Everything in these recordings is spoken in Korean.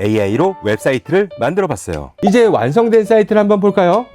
AI로 웹사이트를 만들어 봤어요. 이제 완성된 사이트를 한번 볼까요?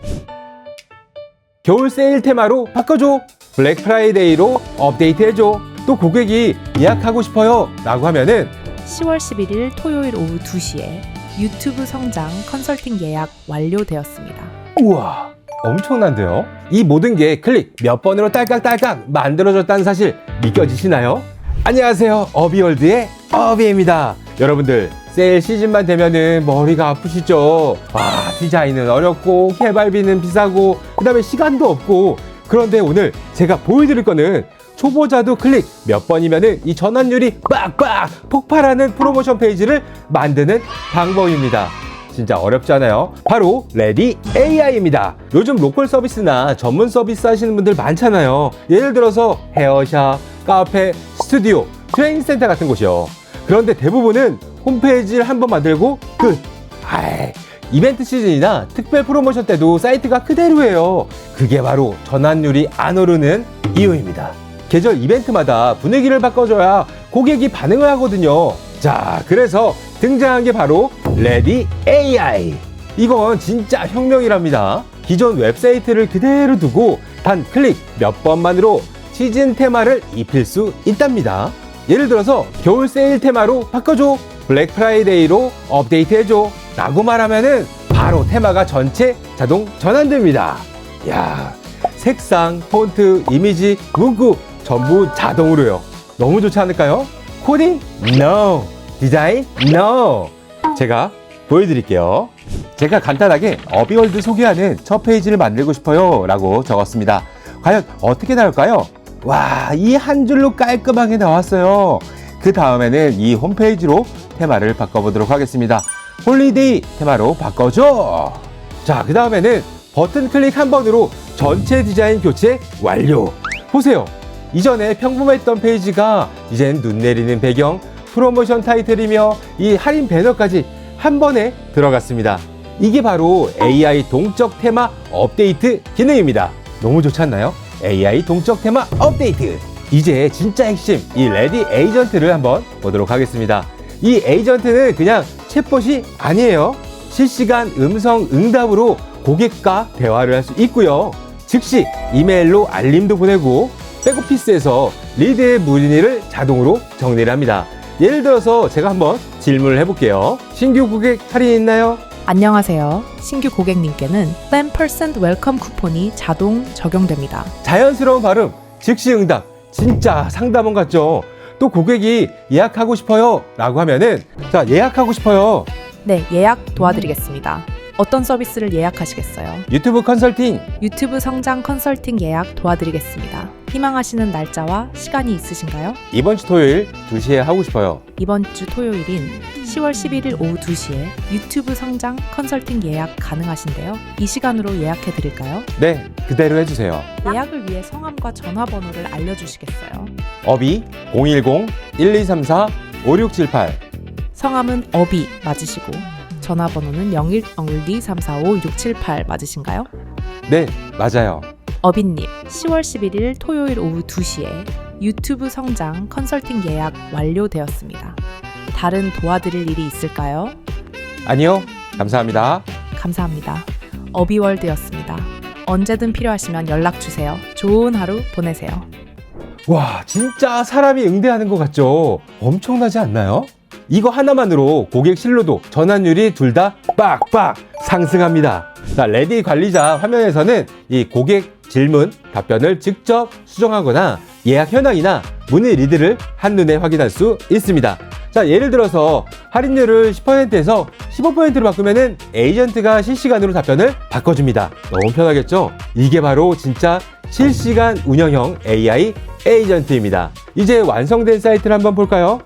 겨울 세일 테마로 바꿔줘. 블랙 프라이데이로 업데이트 해줘. 또 고객이 예약하고 싶어요. 라고 하면은 10월 11일 토요일 오후 2시에 유튜브 성장 컨설팅 예약 완료되었습니다. 우와 엄청난데요? 이 모든 게 클릭 몇 번으로 딸깍딸깍 만들어졌다는 사실 믿겨지시나요? 안녕하세요 어비월드의 어비입니다 여러분들 세일 시즌만 되면은 머리가 아프시죠? 와 디자인은 어렵고 개발비는 비싸고 그 다음에 시간도 없고 그런데 오늘 제가 보여드릴 거는 초보자도 클릭 몇 번이면은 이 전환율이 빡빡 폭발하는 프로모션 페이지를 만드는 방법입니다. 진짜 어렵잖아요. 바로 레디 AI입니다. 요즘 로컬 서비스나 전문 서비스 하시는 분들 많잖아요. 예를 들어서 헤어샵, 카페, 스튜디오, 트레이닝 센터 같은 곳이요. 그런데 대부분은 홈페이지를 한 번 만들고 끝. 아이, 이벤트 시즌이나 특별 프로모션 때도 사이트가 그대로예요. 그게 바로 전환율이 안 오르는 이유입니다. 계절 이벤트마다 분위기를 바꿔줘야 고객이 반응을 하거든요. 자, 그래서 등장한 게 바로 레디 AI. 이건 진짜 혁명이랍니다. 기존 웹사이트를 그대로 두고 단 클릭 몇 번만으로 시즌 테마를 입힐 수 있답니다. 예를 들어서 겨울 세일 테마로 바꿔줘. 블랙 프라이데이로 업데이트 해줘. 라고 말하면은 바로 테마가 전체 자동 전환됩니다. 야, 색상, 폰트, 이미지, 문구 전부 자동으로요. 너무 좋지 않을까요? 코딩? No. 디자인? No. 제가 보여드릴게요. 제가 간단하게 어비월드 소개하는 첫 페이지를 만들고 싶어요. 라고 적었습니다. 과연 어떻게 나올까요? 와, 이 한 줄로 깔끔하게 나왔어요. 그 다음에는 이 홈페이지로 테마를 바꿔보도록 하겠습니다. 홀리데이 테마로 바꿔줘. 자, 그 다음에는 버튼 클릭 한 번으로 전체 디자인 교체 완료. 보세요. 이전에 평범했던 페이지가 이젠 눈 내리는 배경, 프로모션 타이틀이며 이 할인 배너까지 한 번에 들어갔습니다. 이게 바로 AI 동적 테마 업데이트 기능입니다. 너무 좋지 않나요? AI 동적 테마 업데이트. 이제 진짜 핵심 이 레디 에이전트를 한번 보도록 하겠습니다. 이 에이전트는 그냥 챗봇이 아니에요. 실시간 음성 응답으로 고객과 대화를 할 수 있고요. 즉시 이메일로 알림도 보내고 백오피스에서 리드의 문의를 자동으로 정리를 합니다. 예를 들어서 제가 한번 질문을 해볼게요. 신규 고객 할인 있나요? 안녕하세요. 신규 고객님께는 10% 웰컴 쿠폰이 자동 적용됩니다. 자연스러운 발음, 즉시 응답, 진짜 상담원 같죠? 또 고객이 예약하고 싶어요 라고 하면은 자 예약하고 싶어요 네, 예약 도와드리겠습니다. 어떤 서비스를 예약하시겠어요? 유튜브 컨설팅 유튜브 성장 컨설팅 예약 도와드리겠습니다. 희망하시는 날짜와 시간이 있으신가요? 이번 주 토요일 2시에 하고 싶어요 이번 주 토요일인 10월 11일 오후 2시에 유튜브 성장 컨설팅 예약 가능하신데요. 이 시간으로 예약해 드릴까요? 네 그대로 해주세요 예약을 위해 성함과 전화번호를 알려주시겠어요? 어비 010-1234-5678 성함은 어비 맞으시고 전화번호는 01-01-234-5678 맞으신가요? 네 맞아요 어빈님 10월 11일 토요일 오후 2시에 유튜브 성장 컨설팅 예약 완료되었습니다. 다른 도와드릴 일이 있을까요? 아니요 감사합니다 감사합니다. 어비월드였습니다. 언제든 필요하시면 연락 주세요. 좋은 하루 보내세요. 와 진짜 사람이 응대하는 것 같죠 엄청나지 않나요? 이거 하나만으로 고객 신뢰도 전환율이 둘 다 빡빡 상승합니다 자 레디 관리자 화면에서는 이 고객 질문 답변을 직접 수정하거나 예약 현황이나 문의 리드를 한눈에 확인할 수 있습니다 자 예를 들어서 할인율을 10%에서 15%로 바꾸면은 에이전트가 실시간으로 답변을 바꿔줍니다 너무 편하겠죠 이게 바로 진짜 실시간 운영형 AI 에이전트입니다. 이제 완성된 사이트를 한번 볼까요?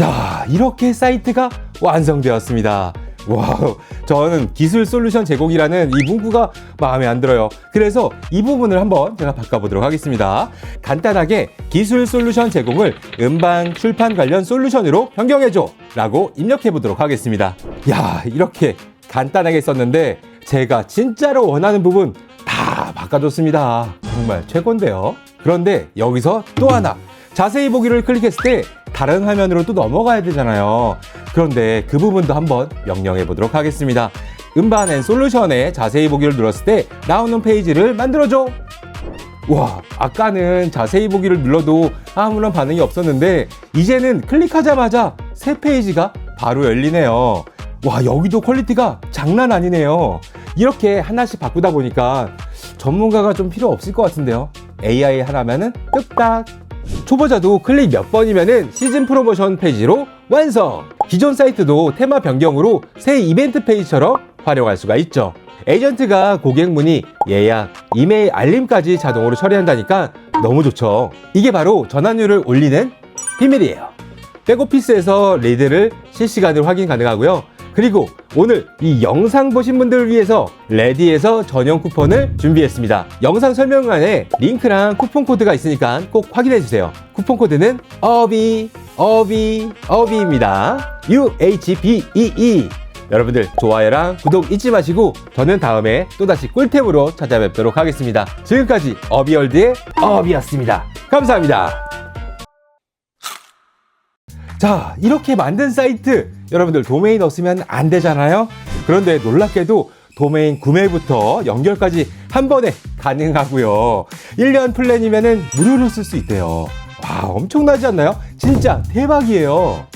자, 이렇게 사이트가 완성되었습니다. 와우, 저는 기술 솔루션 제공이라는 이 문구가 마음에 안 들어요. 그래서 이 부분을 한번 제가 바꿔보도록 하겠습니다. 간단하게 기술 솔루션 제공을 음반 출판 관련 솔루션으로 변경해줘 라고 입력해 보도록 하겠습니다. 야, 이렇게 간단하게 썼는데 제가 진짜로 원하는 부분 다 바꿔줬습니다. 정말 최고인데요. 그런데 여기서 또 하나 자세히 보기를 클릭했을 때 다른 화면으로 또 넘어가야 되잖아요. 그런데 그 부분도 한번 명령해 보도록 하겠습니다. 음반 앤 솔루션에 자세히 보기를 눌렀을 때 나오는 페이지를 만들어줘. 와, 아까는 자세히 보기를 눌러도 아무런 반응이 없었는데 이제는 클릭하자마자 새 페이지가 바로 열리네요. 와, 여기도 퀄리티가 장난 아니네요. 이렇게 하나씩 바꾸다 보니까 전문가가 좀 필요 없을 것 같은데요. AI 하나면은 뚝딱. 초보자도 클릭 몇 번이면은 시즌 프로모션 페이지로 완성! 기존 사이트도 테마 변경으로 새 이벤트 페이지처럼 활용할 수가 있죠. 에이전트가 고객 문의, 예약, 이메일 알림까지 자동으로 처리한다니까 너무 좋죠. 이게 바로 전환율을 올리는 비밀이에요. 백오피스에서 리드를 실시간으로 확인 가능하고요. 그리고 오늘 이 영상 보신 분들을 위해서 레디에서 전용 쿠폰을 준비했습니다. 영상 설명란에 링크랑 쿠폰 코드가 있으니까 꼭 확인해 주세요. 쿠폰 코드는 어비 어비 어비입니다. UHBEE 여러분들 좋아요랑 구독 잊지 마시고 저는 다음에 또다시 꿀템으로 찾아뵙도록 하겠습니다. 지금까지 어비월드의 어비였습니다. 감사합니다. 자, 이렇게 만든 사이트 여러분들 도메인 없으면 안 되잖아요. 그런데 놀랍게도 도메인 구매부터 연결까지 한 번에 가능하고요. 1년 플랜이면은 무료로 쓸 수 있대요. 와, 엄청나지 않나요? 진짜 대박이에요.